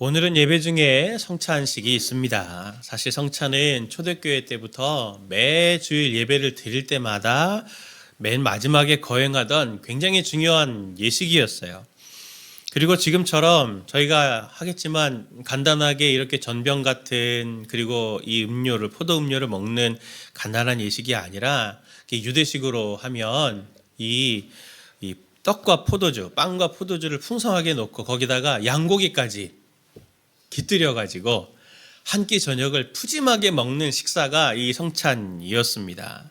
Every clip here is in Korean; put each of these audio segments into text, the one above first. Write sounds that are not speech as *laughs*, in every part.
오늘은 예배 중에 성찬식이 있습니다. 사실 성찬은 초대교회 때부터 매 주일 예배를 드릴 때마다 맨 마지막에 거행하던 굉장히 중요한 예식이었어요. 그리고 지금처럼 저희가 하겠지만 간단하게 이렇게 전병 같은 그리고 이 음료를 포도 음료를 먹는 간단한 예식이 아니라 유대식으로 하면 이, 이 떡과 포도주, 빵과 포도주를 풍성하게 놓고 거기다가 양고기까지 깃들여 가지고 한 끼 저녁을 푸짐하게 먹는 식사가 이 성찬이었습니다.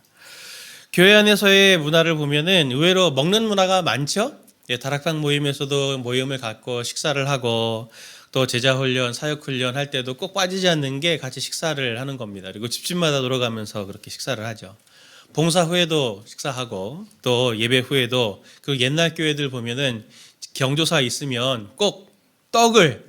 교회 안에서의 문화를 보면은 의외로 먹는 문화가 많죠. 예, 다락방 모임에서도 모임을 갖고 식사를 하고 또 제자 훈련, 사역 훈련 할 때도 꼭 빠지지 않는 게 같이 식사를 하는 겁니다. 그리고 집집마다 돌아가면서 그렇게 식사를 하죠. 봉사 후에도 식사하고 또 예배 후에도 그 옛날 교회들 보면은 경조사 있으면 꼭 떡을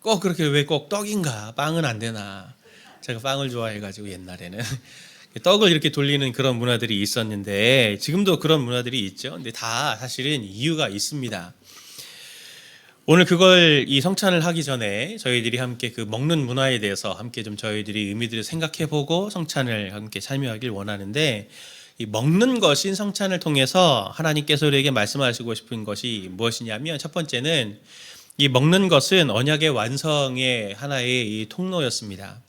꼭 그렇게 왜 꼭 떡인가 빵은 안 되나 제가 빵을 좋아해가지고 옛날에는 *laughs* 떡을 이렇게 돌리는 그런 문화들이 있었는데 지금도 그런 문화들이 있죠. 근데 다 사실은 이유가 있습니다. 오늘 그걸 이 성찬을 하기 전에 저희들이 함께 그 먹는 문화에 대해서 함께 좀 저희들이 의미들을 생각해보고 성찬을 함께 참여하길 원하는데 이 먹는 것인 성찬을 통해서 하나님께서 우리에게 말씀하시고 싶은 것이 무엇이냐면 첫 번째는 이 먹는 것은 언약의 완성의 하나의 이 통로였습니다.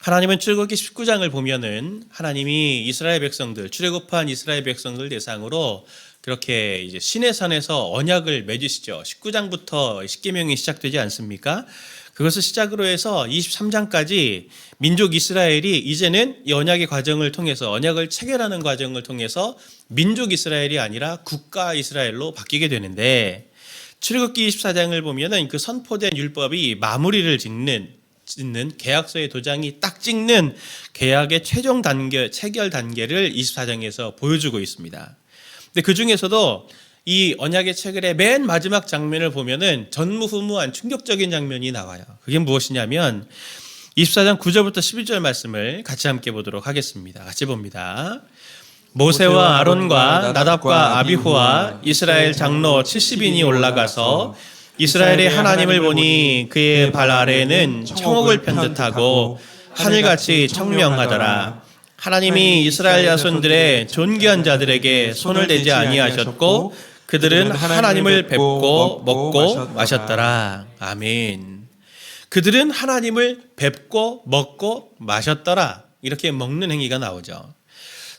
하나님은 출애굽기 19장을 보면은 하나님이 이스라엘 백성들 출애굽한 이스라엘 백성들 대상으로 그렇게 이제 신의 산에서 언약을 맺으시죠. 19장부터 십계명이 시작되지 않습니까? 그것을 시작으로 해서 23장까지 민족 이스라엘이 이제는 이 언약의 과정을 통해서 언약을 체결하는 과정을 통해서 민족 이스라엘이 아니라 국가 이스라엘로 바뀌게 되는데 출애굽기 24장을 보면은 그 선포된 율법이 마무리를 짓는 짓는 계약서의 도장이 딱 찍는 계약의 최종 단계 체결 단계를 24장에서 보여주고 있습니다. 근데 그 중에서도 이 언약의 체결의 맨 마지막 장면을 보면은 전무후무한 충격적인 장면이 나와요. 그게 무엇이냐면 24장 9절부터 11절 말씀을 같이 함께 보도록 하겠습니다. 같이 봅니다. 모세와 아론과 나답과 아비후와 이스라엘 장로 70인이 올라가서 이스라엘의 하나님을 보니 그의 발 아래에는 청옥을 편 듯하고 하늘같이 청명하더라. 하나님이 이스라엘 야손들의 존귀한 자들에게 손을 대지 아니하셨고 그들은 하나님을 뵙고 먹고 마셨더라. 아멘. 그들은 하나님을 뵙고 먹고 마셨더라. 이렇게 먹는 행위가 나오죠.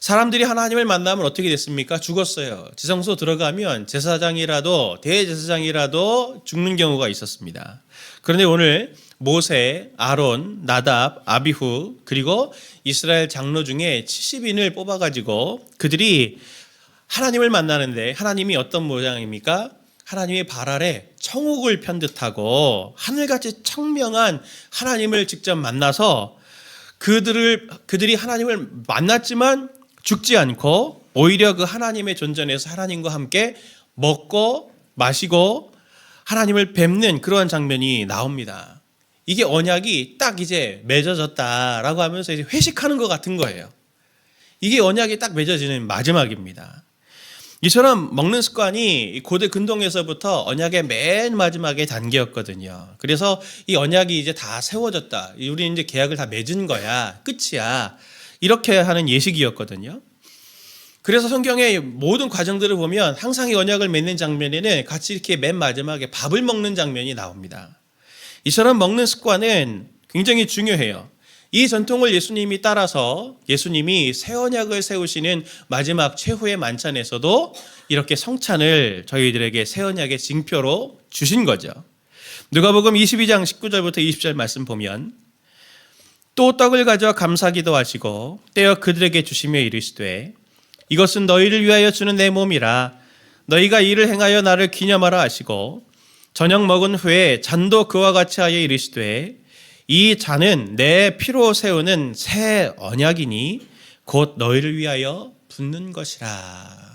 사람들이 하나님을 만나면 어떻게 됐습니까? 죽었어요. 지성소 들어가면 제사장이라도 대제사장이라도 죽는 경우가 있었습니다. 그런데 오늘 모세, 아론, 나답, 아비후 그리고 이스라엘 장로 중에 70인을 뽑아 가지고 그들이 하나님을 만나는데 하나님이 어떤 모양입니까? 하나님의 발 아래 청옥을 편 듯하고 하늘같이 청명한 하나님을 직접 만나서 그들을 그들이 하나님을 만났지만 죽지 않고 오히려 그 하나님의 존전에서 하나님과 함께 먹고 마시고 하나님을 뵙는 그러한 장면이 나옵니다. 이게 언약이 딱 이제 맺어졌다라고 하면서 이제 회식하는 것 같은 거예요. 이게 언약이 딱 맺어지는 마지막입니다. 이처럼 먹는 습관이 고대 근동에서부터 언약의 맨 마지막의 단계였거든요. 그래서 이 언약이 이제 다 세워졌다. 우리 이제 계약을 다 맺은 거야. 끝이야. 이렇게 하는 예식이었거든요. 그래서 성경의 모든 과정들을 보면 항상 이 언약을 맺는 장면에는 같이 이렇게 맨 마지막에 밥을 먹는 장면이 나옵니다. 이처럼 먹는 습관은 굉장히 중요해요. 이 전통을 예수님이 따라서 예수님이 새 언약을 세우시는 마지막 최후의 만찬에서도 이렇게 성찬을 저희들에게 새 언약의 징표로 주신 거죠. 누가복음 22장 19절부터 20절 말씀 보면 또 떡을 가져와 감사기도 하시고 떼어 그들에게 주시며 이르시되 이것은 너희를 위하여 주는 내 몸이라. 너희가 이를 행하여 나를 기념하라 하시고 저녁 먹은 후에 잔도 그와 같이 하여 이르시되 이 잔은 내 피로 세우는 새 언약이니 곧 너희를 위하여 붓는 것이라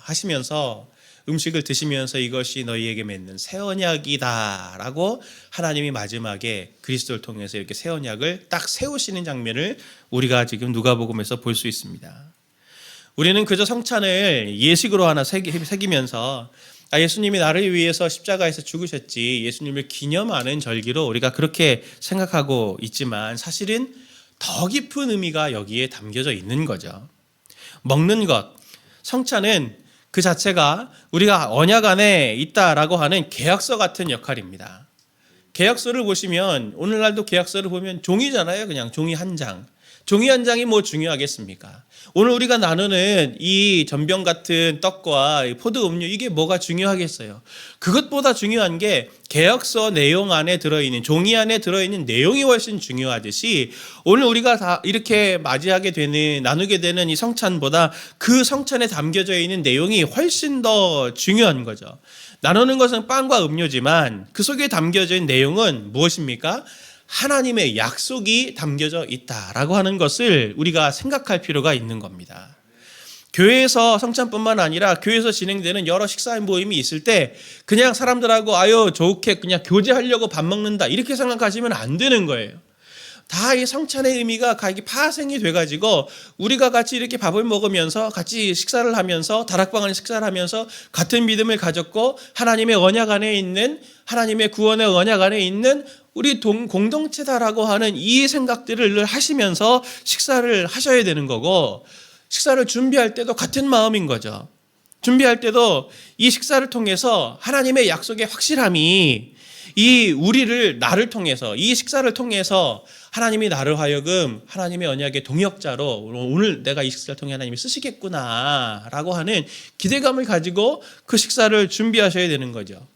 하시면서 음식을 드시면서 이것이 너희에게 맺는 새 언약이다라고 하나님이 마지막에 그리스도를 통해서 이렇게 새 언약을 딱 세우시는 장면을 우리가 지금 누가복음에서 볼 수 있습니다. 우리는 그저 성찬을 예식으로 하나 새기면서 아, 예수님이 나를 위해서 십자가에서 죽으셨지 예수님을 기념하는 절기로 우리가 그렇게 생각하고 있지만 사실은 더 깊은 의미가 여기에 담겨져 있는 거죠. 먹는 것, 성찬은 그 자체가 우리가 언약 안에 있다라고 하는 계약서 같은 역할입니다. 계약서를 보시면 오늘날도 계약서를 보면 종이잖아요. 그냥 종이 한 장. 종이 한 장이 뭐 중요하겠습니까? 오늘 우리가 나누는 이 전병 같은 떡과 이 포도 음료 이게 뭐가 중요하겠어요? 그것보다 중요한 게 계약서 내용 안에 들어있는 종이 안에 들어있는 내용이 훨씬 중요하듯이 오늘 우리가 다 이렇게 맞이하게 되는 나누게 되는 이 성찬보다 그 성찬에 담겨져 있는 내용이 훨씬 더 중요한 거죠. 나누는 것은 빵과 음료지만 그 속에 있는 내용은 무엇입니까? 하나님의 약속이 담겨져 있다라고 하는 것을 우리가 생각할 필요가 있는 겁니다. 교회에서 성찬뿐만 아니라 교회에서 진행되는 여러 식사 모임이 있을 때 그냥 사람들하고 아유 좋게 그냥 교제하려고 밥 먹는다 이렇게 생각하시면 안 되는 거예요. 다 이 성찬의 의미가 가기 파생이 돼가지고 우리가 같이 이렇게 밥을 먹으면서 같이 식사를 하면서 다락방을 식사를 하면서 같은 믿음을 가졌고 하나님의 언약 안에 있는 하나님의 구원의 언약 안에 있는 우리 동, 공동체다라고 하는 이 생각들을 늘 하시면서 식사를 하셔야 되는 거고 식사를 준비할 때도 같은 마음인 거죠. 준비할 때도 이 식사를 통해서 하나님의 약속의 확실함이 이 우리를 나를 통해서 이 식사를 통해서 하나님이 나를 하여금 하나님의 언약의 동역자로 오늘 내가 이 식사를 통해 하나님이 쓰시겠구나라고 하는 기대감을 가지고 그 식사를 준비하셔야 되는 거죠.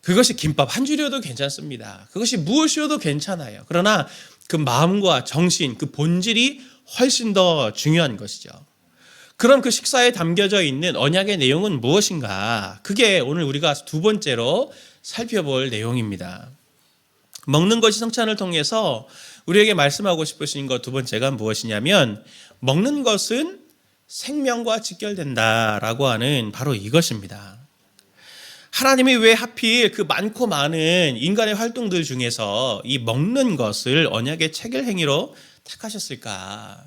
그것이 김밥 한 줄이어도 괜찮습니다. 그것이 무엇이어도 괜찮아요. 그러나 그 마음과 정신, 그 본질이 훨씬 더 중요한 것이죠. 그럼 그 식사에 담겨져 있는 언약의 내용은 무엇인가? 그게 오늘 우리가 두 번째로 살펴볼 내용입니다. 먹는 것이 성찬을 통해서 우리에게 말씀하고 싶으신 것 두 번째가 무엇이냐면 먹는 것은 생명과 직결된다라고 하는 바로 이것입니다. 하나님이 왜 하필 그 많고 많은 인간의 활동들 중에서 이 먹는 것을 언약의 체결 행위로 택하셨을까?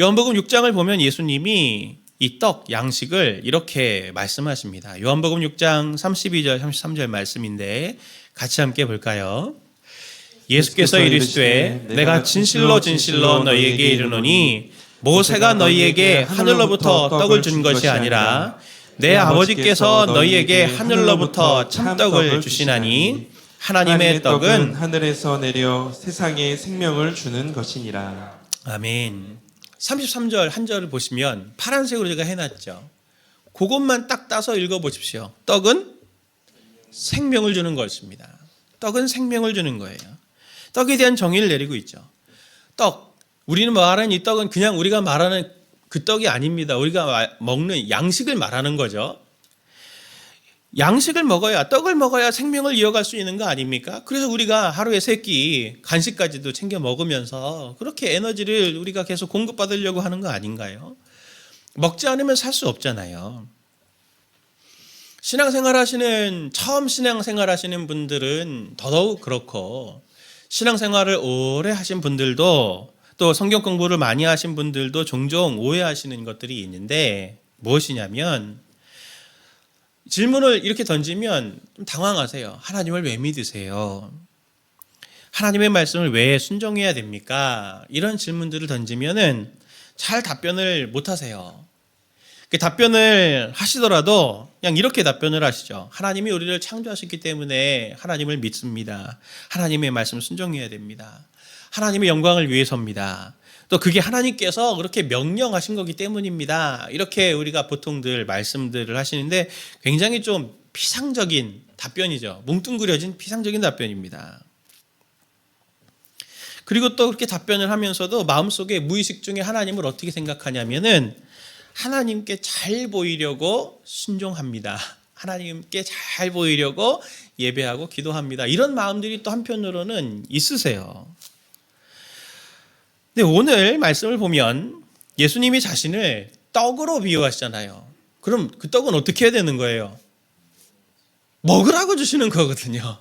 요한복음 6장을 보면 예수님이 이 떡 양식을 이렇게 말씀하십니다. 요한복음 6장 32절 33절 말씀인데 같이 함께 볼까요? 예수께서 이르시되 내가 진실로 진실로 너희에게 이르노니 모세가 너희에게 하늘로부터 떡을 준 것이 아니라 내 아버지께서 너희에게 하늘로부터 참떡을 주시나니 하나님의 떡은 하늘에서 내려 세상에 생명을 주는 것이니라. 아멘. 33절 한 절을 보시면 파란색으로 제가 해놨죠. 그것만 딱 따서 읽어보십시오. 떡은 생명을 주는 것입니다. 떡은 생명을 주는 거예요. 떡에 대한 정의를 내리고 있죠. 떡. 우리는 말하는 이 떡은 그냥 우리가 말하는 그 떡이 아닙니다. 우리가 먹는 양식을 말하는 거죠. 양식을 먹어야 떡을 먹어야 생명을 이어갈 수 있는 거 아닙니까? 그래서 우리가 하루에 세 끼 간식까지도 챙겨 먹으면서 그렇게 에너지를 우리가 계속 공급받으려고 하는 거 아닌가요? 먹지 않으면 살 수 없잖아요. 신앙생활 하시는 처음 신앙생활 하시는 분들은 더더욱 그렇고 신앙생활을 오래 하신 분들도 또 성경 공부를 많이 하신 분들도 종종 오해하시는 것들이 있는데 무엇이냐면 질문을 이렇게 던지면 좀 당황하세요. 하나님을 왜 믿으세요? 하나님의 말씀을 왜 순종해야 됩니까? 이런 질문들을 던지면은 잘 답변을 못 하세요. 그 답변을 하시더라도 그냥 이렇게 답변을 하시죠. 하나님이 우리를 창조하셨기 때문에 하나님을 믿습니다. 하나님의 말씀 순종해야 됩니다. 하나님의 영광을 위해서입니다. 또 그게 하나님께서 그렇게 명령하신 거기 때문입니다. 이렇게 우리가 보통들 말씀들을 하시는데 굉장히 좀 피상적인 답변이죠. 뭉뚱그려진 피상적인 답변입니다. 그리고 또 그렇게 답변을 하면서도 마음속에 무의식 중에 하나님을 어떻게 생각하냐면은 하나님께 잘 보이려고 순종합니다. 하나님께 잘 보이려고 예배하고 기도합니다. 이런 마음들이 또 한편으로는 있으세요. 근데 오늘 말씀을 보면 예수님이 자신을 떡으로 비유하시잖아요. 그럼 그 떡은 어떻게 해야 되는 거예요? 먹으라고 주시는 거거든요.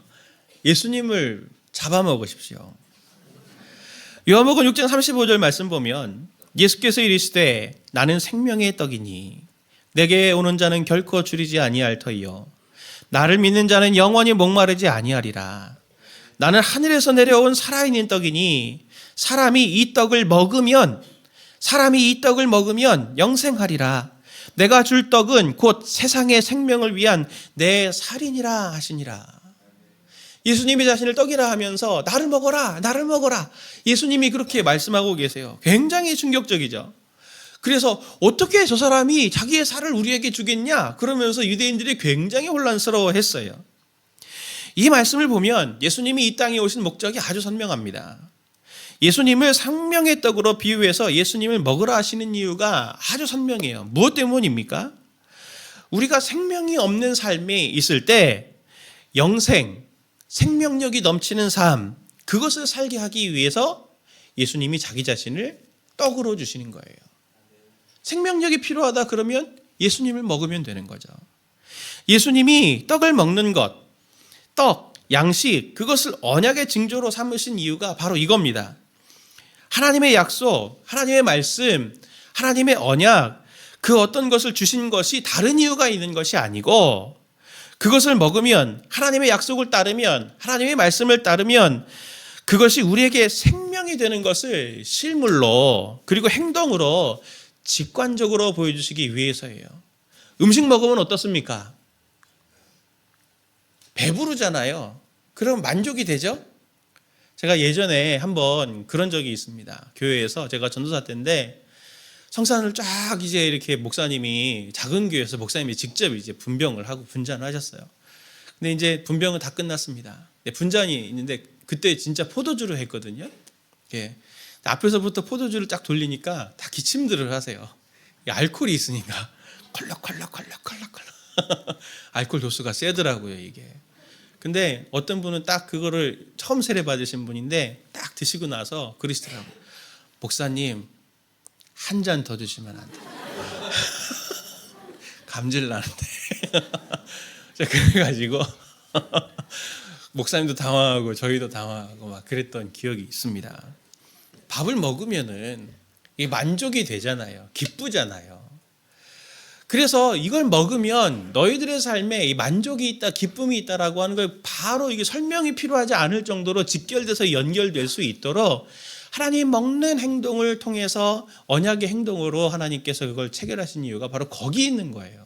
예수님을 잡아먹으십시오. 요한복음 6장 35절 말씀 보면 예수께서 이르시되 나는 생명의 떡이니 내게 오는 자는 결코 줄이지 아니할 터이요. 나를 믿는 자는 영원히 목마르지 아니하리라. 나는 하늘에서 내려온 살아있는 떡이니 사람이 이 떡을 먹으면 사람이 이 떡을 먹으면 영생하리라. 내가 줄 떡은 곧 세상의 생명을 위한 내 살이니라 하시니라 예수님이 자신을 떡이라 하면서 나를 먹어라 나를 먹어라 예수님이 그렇게 말씀하고 계세요 굉장히 충격적이죠 그래서 어떻게 저 사람이 자기의 살을 우리에게 주겠냐? 그러면서 유대인들이 굉장히 혼란스러워 했어요. 이 말씀을 보면 예수님이 이 땅에 오신 목적이 아주 선명합니다. 예수님을 생명의 떡으로 비유해서 예수님을 먹으라 하시는 이유가 아주 선명해요. 무엇 때문입니까? 우리가 생명이 없는 삶이 있을 때 영생, 생명력이 넘치는 삶, 그것을 살게 하기 위해서 예수님이 자기 자신을 떡으로 주시는 거예요. 생명력이 필요하다 그러면 예수님을 먹으면 되는 거죠. 예수님이 떡을 먹는 것, 떡, 양식, 그것을 언약의 징조로 삼으신 이유가 바로 이겁니다. 하나님의 약속, 하나님의 말씀, 하나님의 언약, 그 어떤 것을 주신 것이 다른 이유가 있는 것이 아니고 그것을 먹으면 하나님의 약속을 따르면 하나님의 말씀을 따르면 그것이 우리에게 생명이 되는 것을 실물로 그리고 행동으로 직관적으로 보여주시기 위해서예요. 음식 먹으면 어떻습니까? 배부르잖아요. 그럼 만족이 되죠? 제가 예전에 한번 그런 적이 있습니다. 교회에서 제가 전도사 때인데 성산을 쫙 이제 이렇게 목사님이 작은 교회에서 목사님이 직접 이제 분병을 하고 분잔을 하셨어요. 근데 이제 분병은 다 끝났습니다. 근데 분잔이 있는데 그때 진짜 포도주를 했거든요. 예. 앞에서부터 포도주를 쫙 돌리니까 다 기침들을 하세요. 이 알코올이 있으니까 *laughs* 컬럭컬럭컬럭컬럭컬럭 *laughs* 알코올 도수가 세더라고요 이게. 근데 어떤 분은 딱 그거를 처음 세례 받으신 분인데 딱 드시고 나서 그러시더라고. 목사님 한 잔더 드시면 안 돼요. *laughs* 감질 나는데. *laughs* 자 그래가지고 *laughs* 목사님도 당황하고 저희도 당황하고 막 그랬던 기억이 있습니다. 밥을 먹으면은 이 만족이 되잖아요. 기쁘잖아요. 그래서 이걸 먹으면 너희들의 삶에 이 만족이 있다, 기쁨이 있다라고 하는 걸 바로 이게 설명이 필요하지 않을 정도로 직결돼서 연결될 수 있도록 하나님 먹는 행동을 통해서 언약의 행동으로 하나님께서 그걸 체결하신 이유가 바로 거기 있는 거예요.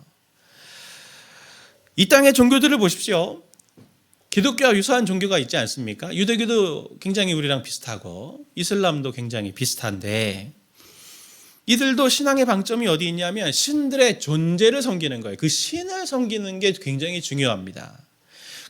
이 땅의 종교들을 보십시오. 기독교와 유사한 종교가 있지 않습니까? 유대교도 굉장히 우리랑 비슷하고 이슬람도 굉장히 비슷한데 이들도 신앙의 방점이 어디 있냐면 신들의 존재를 섬기는 거예요. 그 신을 섬기는 게 굉장히 중요합니다.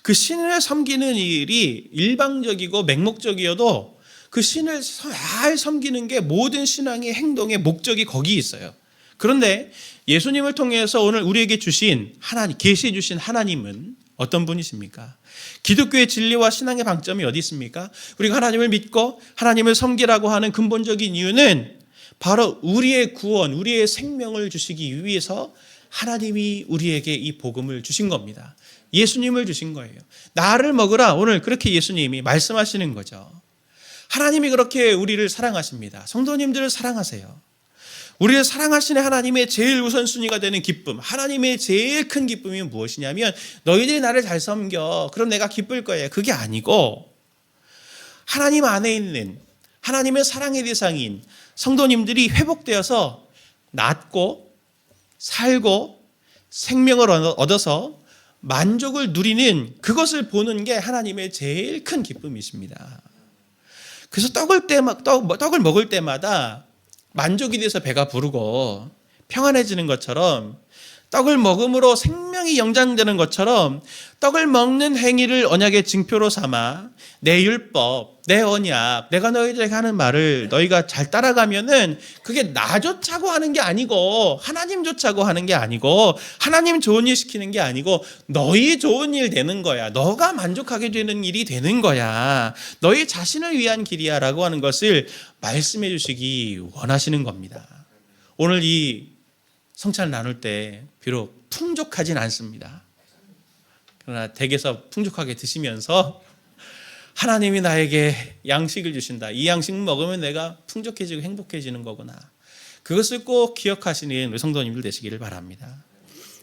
그 신을 섬기는 일이 일방적이고 맹목적이어도 그 신을 잘 섬기는 게 모든 신앙의 행동의 목적이 거기 있어요. 그런데 예수님을 통해서 오늘 우리에게 주신 하나님, 계시해 주신 하나님은 어떤 분이십니까? 기독교의 진리와 신앙의 방점이 어디 있습니까? 우리가 하나님을 믿고 하나님을 섬기라고 하는 근본적인 이유는 바로 우리의 구원, 우리의 생명을 주시기 위해서 하나님이 우리에게 이 복음을 주신 겁니다. 예수님을 주신 거예요. 나를 먹으라. 오늘 그렇게 예수님이 말씀하시는 거죠. 하나님이 그렇게 우리를 사랑하십니다. 성도님들을 사랑하세요. 우리를 사랑하시는 하나님의 제일 우선순위가 되는 기쁨, 하나님의 제일 큰 기쁨이 무엇이냐면 너희들이 나를 잘 섬겨. 그럼 내가 기쁠 거예요. 그게 아니고 하나님 안에 있는 하나님의 사랑의 대상인 성도님들이 회복되어서 낫고 살고 생명을 얻어서 만족을 누리는 그것을 보는 게 하나님의 제일 큰 기쁨이십니다. 그래서 떡을 때 떡, 떡을 먹을 때마다 만족이 돼서 배가 부르고 평안해지는 것처럼 떡을 먹음으로 생명이 영장되는 것처럼 떡을 먹는 행위를 언약의 징표로 삼아 내 율법, 내 언약, 내가 너희들에게 하는 말을 너희가 잘 따라가면은 그게 나조차고 하는 게 아니고 하나님조차고 하는 게 아니고 하나님 좋은 일 시키는 게 아니고 너희 좋은 일 되는 거야. 너가 만족하게 되는 일이 되는 거야. 너희 자신을 위한 길이야라고 하는 것을 말씀해 주시기 원하시는 겁니다. 오늘 이 성찬을 나눌 때 비록 풍족하진 않습니다. 그러나 댁에서 풍족하게 드시면서 하나님이 나에게 양식을 주신다. 이 양식 먹으면 내가 풍족해지고 행복해지는 거구나. 그것을 꼭 기억하시는 우리 성도님들 되시기를 바랍니다.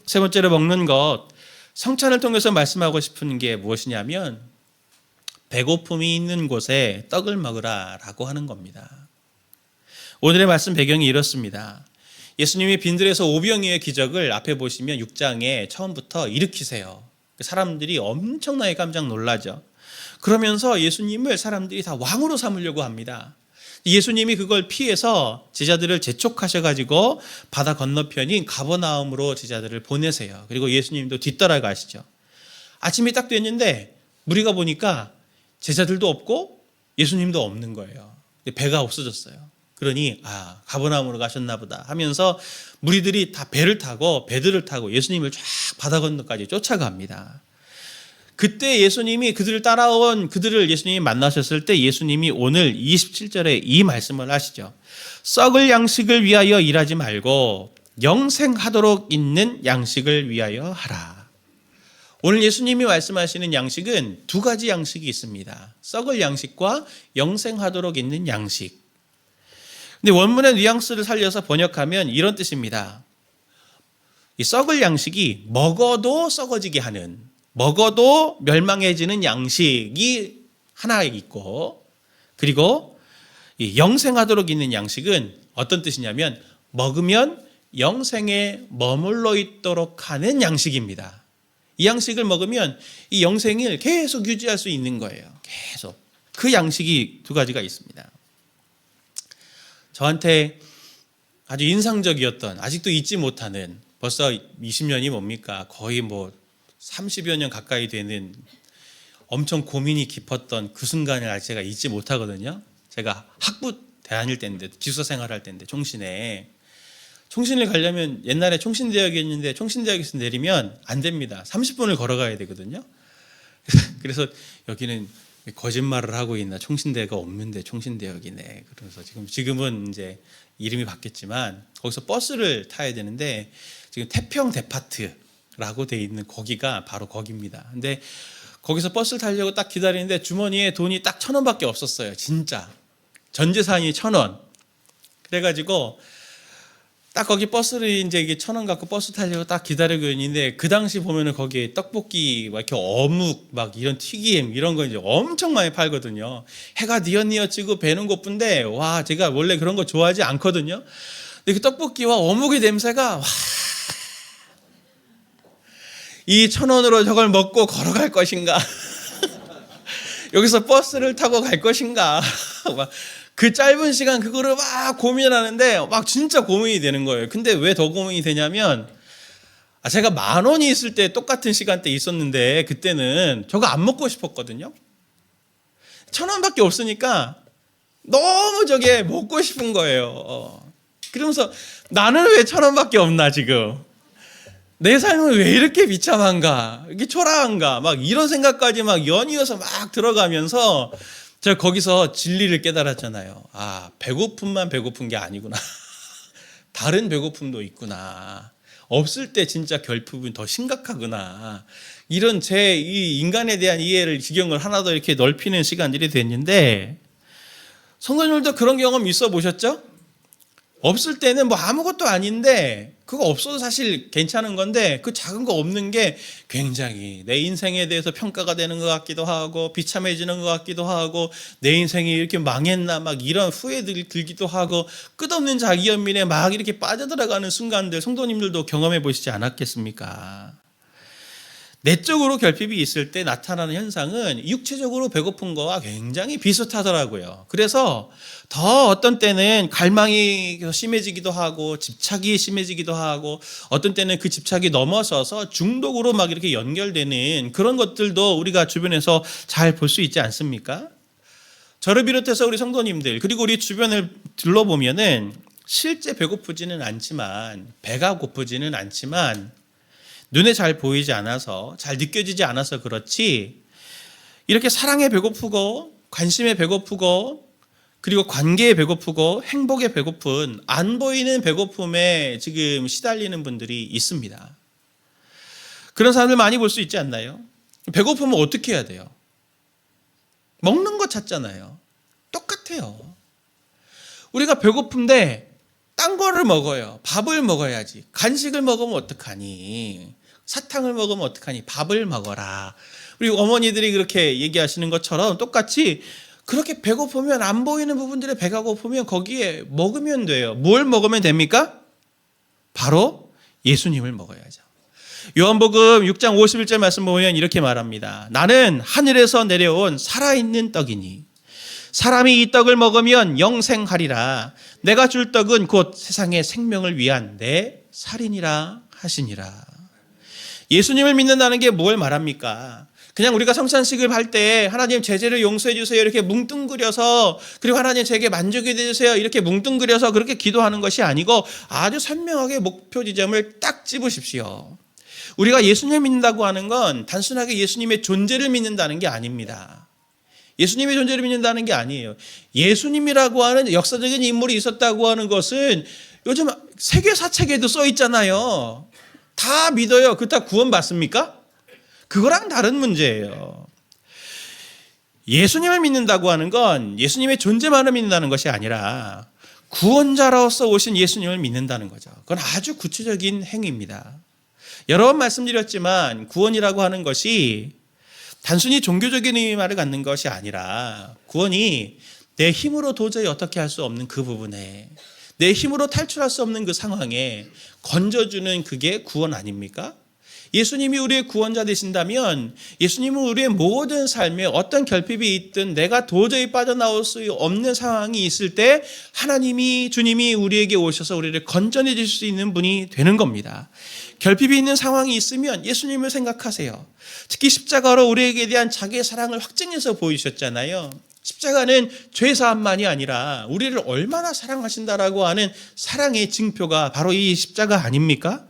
세 번째로 먹는 것 성찬을 통해서 말씀하고 싶은 게 무엇이냐면 배고픔이 있는 곳에 떡을 먹으라라고 하는 겁니다. 오늘의 말씀 배경이 이렇습니다. 예수님이 빈들에서 오병이의 기적을 앞에 보시면 6장에 처음부터 일으키세요. 사람들이 엄청나게 깜짝 놀라죠. 그러면서 예수님을 사람들이 다 왕으로 삼으려고 합니다. 예수님이 그걸 피해서 제자들을 재촉하셔가지고 바다 건너편인 가버나움으로 제자들을 보내세요. 그리고 예수님도 뒤따라 가시죠. 아침이 딱 됐는데 무리가 보니까 제자들도 없고 예수님도 없는 거예요. 배가 없어졌어요. 그러니 아 가버나움으로 가셨나 보다 하면서 무리들이 다 배를 타고 배들을 타고 예수님을 쫙 바다 건너까지 쫓아갑니다. 그때 예수님이 그들을 따라온 그들을 예수님이 만나셨을 때 예수님이 오늘 27절에 이 말씀을 하시죠. 썩을 양식을 위하여 일하지 말고 영생하도록 있는 양식을 위하여 하라. 오늘 예수님이 말씀하시는 양식은 두 가지 양식이 있습니다. 썩을 양식과 영생하도록 있는 양식. 근데 원문의 뉘앙스를 살려서 번역하면 이런 뜻입니다. 이 썩을 양식이 먹어도 썩어지게 하는, 먹어도 멸망해지는 양식이 하나 있고, 그리고 이 영생하도록 있는 양식은 어떤 뜻이냐면 먹으면 영생에 머물러 있도록 하는 양식입니다. 이 양식을 먹으면 이 영생을 계속 유지할 수 있는 거예요. 계속. 그 양식이 두 가지가 있습니다. 저한테 아주 인상적이었던 아직도 잊지 못하는 벌써 20년이 뭡니까? 거의 뭐 30여 년 가까이 되는 엄청 고민이 깊었던 그 순간을 제가 잊지 못하거든요. 제가 학부 다닐 때인데 기숙사 생활할 때인데 총신에 총신을 가려면 옛날에 총신대학이었는데 총신대학에서 내리면 안 됩니다. 30분을 걸어가야 되거든요. *laughs* 그래서 여기는 거짓말을 하고 있나 총신대가 없는데 총신대역이네. 그래서 지금 지금은 이제 이름이 바뀌었지만 거기서 버스를 타야 되는데 지금 태평 데파트라고 돼 있는 거기가 바로 거기입니다. 근데 거기서 버스를 타려고 딱 기다리는데 주머니에 돈이 딱 천 원밖에 없었어요. 진짜 전 재산이 천 원. 그래가지고 딱 거기 버스를 이제 이게 천 원 갖고 버스 타려고 딱 기다리고 있는데 그 당시 보면은 거기에 떡볶이 막 이렇게 어묵 막 이런 튀김 이런 거 이제 엄청 많이 팔거든요. 해가 뉘엿뉘엿지고 배는 고픈데 와 제가 원래 그런 거 좋아하지 않거든요. 근데 그 떡볶이와 어묵의 냄새가 와. 이 천 원으로 저걸 먹고 걸어갈 것인가? *laughs* 여기서 버스를 타고 갈 것인가? *laughs* 막그 짧은 시간 그거를 막 고민하는데 막 진짜 고민이 되는 거예요. 근데 왜 더 고민이 되냐면 아, 제가 만 원이 있을 때 똑같은 시간대 있었는데 그때는 저거 안 먹고 싶었거든요. 천 원밖에 없으니까 너무 저게 먹고 싶은 거예요. 어. 그러면서 나는 왜 천 원밖에 없나 지금. 내 삶은 왜 이렇게 비참한가? 이렇게 초라한가? 막 이런 생각까지 막 연이어서 막 들어가면서 제가 거기서 진리를 깨달았잖아요. 아, 배고픔만 배고픈 게 아니구나. *laughs* 다른 배고픔도 있구나. 없을 때 진짜 결핍은 더 심각하구나. 이런 제 이 인간에 대한 이해를 지경을 하나 더 이렇게 넓히는 시간들이 됐는데 성도님들도 그런 경험 있어 보셨죠? 없을 때는 뭐 아무것도 아닌데 그거 없어도 사실 괜찮은 건데 그 작은 거 없는 게 굉장히 내 인생에 대해서 평가가 되는 것 같기도 하고 비참해지는 것 같기도 하고 내 인생이 이렇게 망했나 막 이런 후회들이 들기도 하고 끝없는 자기 연민에 막 이렇게 빠져들어가는 순간들 성도님들도 경험해 보시지 않았겠습니까? 내적으로 결핍이 있을 때 나타나는 현상은 육체적으로 배고픈 거와 굉장히 비슷하더라고요. 그래서 더 어떤 때는 갈망이 심해지기도 하고 집착이 심해지기도 하고 어떤 때는 그 집착이 넘어서서 중독으로 막 이렇게 연결되는 그런 것들도 우리가 주변에서 잘 볼 수 있지 않습니까? 저를 비롯해서 우리 성도님들 그리고 우리 주변을 둘러보면은 실제 배고프지는 않지만 배가 고프지는 않지만 눈에 잘 보이지 않아서 잘 느껴지지 않아서 그렇지 이렇게 사랑에 배고프고 관심에 배고프고 그리고 관계에 배고프고 행복에 배고픈 안 보이는 배고픔에 지금 시달리는 분들이 있습니다. 그런 사람들 많이 볼 수 있지 않나요? 배고프면 어떻게 해야 돼요? 먹는 거 찾잖아요. 똑같아요. 우리가 배고픈데 딴 거를 먹어요. 밥을 먹어야지. 간식을 먹으면 어떡하니? 사탕을 먹으면 어떡하니? 밥을 먹어라. 우리 어머니들이 그렇게 얘기하시는 것처럼 똑같이 그렇게 배고프면 안 보이는 부분들에 배가 고프면 거기에 먹으면 돼요. 뭘 먹으면 됩니까? 바로 예수님을 먹어야죠. 요한복음 6장 51절 말씀 보면 이렇게 말합니다. 나는 하늘에서 내려온 살아있는 떡이니 사람이 이 떡을 먹으면 영생하리라. 내가 줄 떡은 곧 세상의 생명을 위한 내 살이니라 하시니라. 예수님을 믿는다는 게 뭘 말합니까? 그냥 우리가 성찬식을 할 때 하나님 제재를 용서해 주세요 이렇게 뭉뚱그려서 그리고 하나님 제게 만족이 되주세요 이렇게 뭉뚱그려서 그렇게 기도하는 것이 아니고 아주 선명하게 목표 지점을 딱 집으십시오. 우리가 예수님을 믿는다고 하는 건 단순하게 예수님의 존재를 믿는다는 게 아닙니다. 예수님의 존재를 믿는다는 게 아니에요. 예수님이라고 하는 역사적인 인물이 있었다고 하는 것은 요즘 세계 사책에도 써 있잖아요. 다 믿어요. 그다 구원 받습니까? 그거랑 다른 문제예요. 예수님을 믿는다고 하는 건 예수님의 존재만을 믿는다는 것이 아니라 구원자로서 오신 예수님을 믿는다는 거죠. 그건 아주 구체적인 행위입니다. 여러 번 말씀드렸지만 구원이라고 하는 것이 단순히 종교적인 의미만을 갖는 것이 아니라 구원이 내 힘으로 도저히 어떻게 할 수 없는 그 부분에 내 힘으로 탈출할 수 없는 그 상황에 건져주는 그게 구원 아닙니까? 예수님이 우리의 구원자 되신다면 예수님은 우리의 모든 삶에 어떤 결핍이 있든 내가 도저히 빠져나올 수 없는 상황이 있을 때 하나님이 주님이 우리에게 오셔서 우리를 건져내 주실 수 있는 분이 되는 겁니다. 결핍이 있는 상황이 있으면 예수님을 생각하세요. 특히 십자가로 우리에게 대한 자기의 사랑을 확증해서 보이셨잖아요. 십자가는 죄 사함만이 아니라 우리를 얼마나 사랑하신다라고 하는 사랑의 증표가 바로 이 십자가 아닙니까?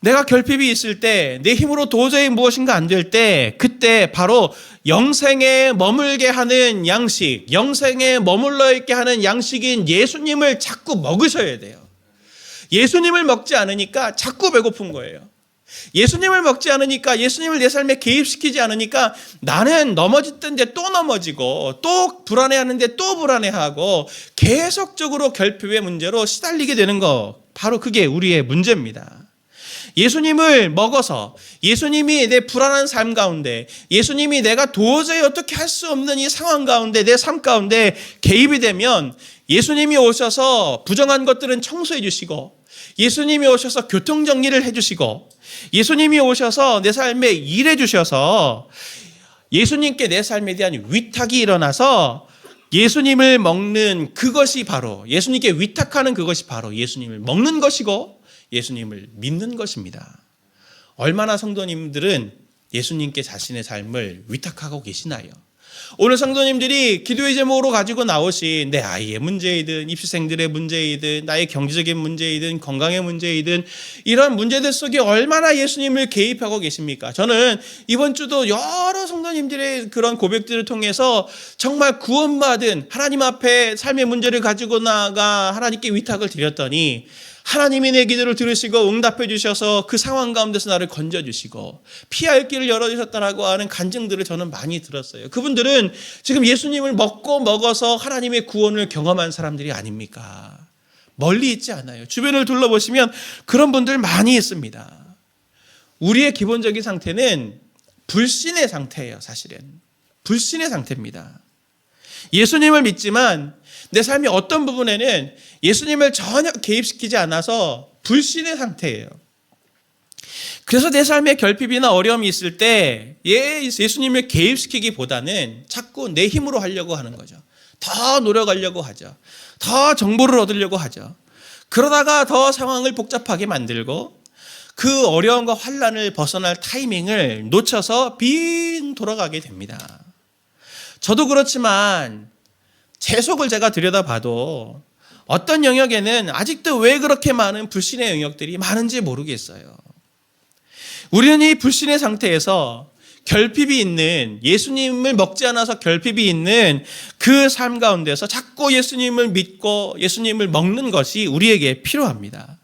내가 결핍이 있을 때, 내 힘으로 도저히 무엇인가 안 될 때, 그때 바로 영생에 머물게 하는 양식, 영생에 머물러 있게 하는 양식인 예수님을 자꾸 먹으셔야 돼요. 예수님을 먹지 않으니까 자꾸 배고픈 거예요. 예수님을 먹지 않으니까 예수님을 내 삶에 개입시키지 않으니까 나는 넘어지던데 또 넘어지고 또 불안해하는데 또 불안해하고 계속적으로 결핍의 문제로 시달리게 되는 거 바로 그게 우리의 문제입니다. 예수님을 먹어서 예수님이 내 불안한 삶 가운데 예수님이 내가 도저히 어떻게 할 수 없는 이 상황 가운데 내 삶 가운데 개입이 되면 예수님이 오셔서 부정한 것들은 청소해 주시고 예수님이 오셔서 교통 정리를 해 주시고 예수님이 오셔서 내 삶에 일해 주셔서 예수님께 내 삶에 대한 위탁이 일어나서 예수님을 먹는 그것이 바로 예수님께 위탁하는 그것이 바로 예수님을 먹는 것이고 예수님을 믿는 것입니다. 얼마나 성도님들은 예수님께 자신의 삶을 위탁하고 계시나요? 오늘 성도님들이 기도의 제목으로 가지고 나오신 내 아이의 문제이든 입시생들의 문제이든 나의 경제적인 문제이든 건강의 문제이든 이런 문제들 속에 얼마나 예수님을 개입하고 계십니까? 저는 이번 주도 여러 성도님들의 그런 고백들을 통해서 정말 구원받은 하나님 앞에 삶의 문제를 가지고 나가 하나님께 위탁을 드렸더니 하나님이 내 기도를 들으시고 응답해 주셔서 그 상황 가운데서 나를 건져 주시고 피할 길을 열어 주셨다라고 하는 간증들을 저는 많이 들었어요. 그분들은 지금 예수님을 먹고 먹어서 하나님의 구원을 경험한 사람들이 아닙니까? 멀리 있지 않아요. 주변을 둘러보시면 그런 분들 많이 있습니다. 우리의 기본적인 상태는 불신의 상태예요, 사실은. 불신의 상태입니다. 예수님을 믿지만 내 삶이 어떤 부분에는 예수님을 전혀 개입시키지 않아서 불신의 상태예요. 그래서 내 삶에 결핍이나 어려움이 있을 때 예, 예수님을 개입시키기보다는 자꾸 내 힘으로 하려고 하는 거죠. 더 노력하려고 하죠. 더 정보를 얻으려고 하죠. 그러다가 더 상황을 복잡하게 만들고 그 어려움과 환란을 벗어날 타이밍을 놓쳐서 빈 돌아가게 됩니다. 저도 그렇지만 제 속을 제가 들여다봐도 어떤 영역에는 아직도 왜 그렇게 많은 불신의 영역들이 많은지 모르겠어요. 우리는 이 불신의 상태에서 결핍이 있는 예수님을 먹지 않아서 결핍이 있는 그 삶 가운데서 자꾸 예수님을 믿고 예수님을 먹는 것이 우리에게 필요합니다.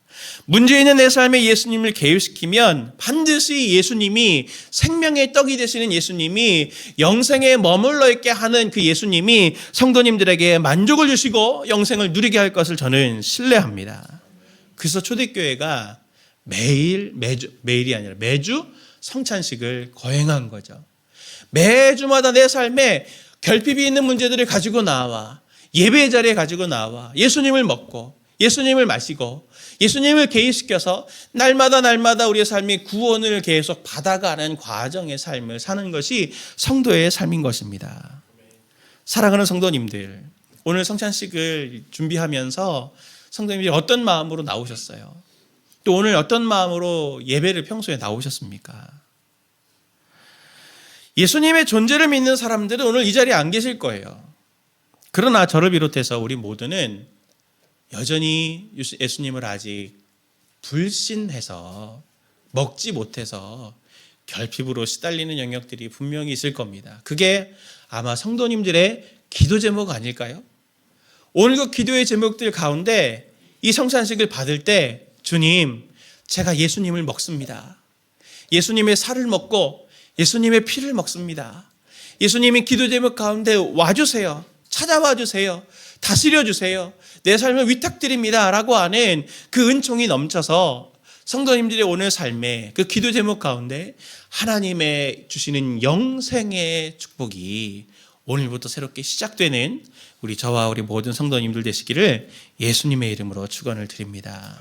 문제 있는 내 삶에 예수님을 개입시키면 반드시 예수님이 생명의 떡이 되시는 예수님이 영생에 머물러 있게 하는 그 예수님이 성도님들에게 만족을 주시고 영생을 누리게 할 것을 저는 신뢰합니다. 그래서 초대교회가 매일 매주 매일이 아니라 매주 성찬식을 거행한 거죠. 매주마다 내 삶에 결핍이 있는 문제들을 가지고 나와 예배 자리에 가지고 나와 예수님을 먹고 예수님을 마시고 예수님을 개입시켜서 날마다 날마다 우리의 삶이 구원을 계속 받아가는 과정의 삶을 사는 것이 성도의 삶인 것입니다. 사랑하는 성도님들, 오늘 성찬식을 준비하면서 성도님들이 어떤 마음으로 나오셨어요? 또 오늘 어떤 마음으로 예배를 평소에 나오셨습니까? 예수님의 존재를 믿는 사람들은 오늘 이 자리에 안 계실 거예요. 그러나 저를 비롯해서 우리 모두는 여전히 예수님을 아직 불신해서 먹지 못해서 결핍으로 시달리는 영역들이 분명히 있을 겁니다. 그게 아마 성도님들의 기도 제목 아닐까요? 오늘 그 기도의 제목들 가운데 이 성찬식을 받을 때 주님, 제가 예수님을 먹습니다. 예수님의 살을 먹고 예수님의 피를 먹습니다. 예수님이 기도 제목 가운데 와주세요. 찾아와 주세요. 다스려 주세요. 내 삶을 위탁드립니다. 라고 하는 그 은총이 넘쳐서 성도님들의 오늘 삶에 그 기도 제목 가운데 하나님의 주시는 영생의 축복이 오늘부터 새롭게 시작되는 우리 저와 우리 모든 성도님들 되시기를 예수님의 이름으로 축원을 드립니다.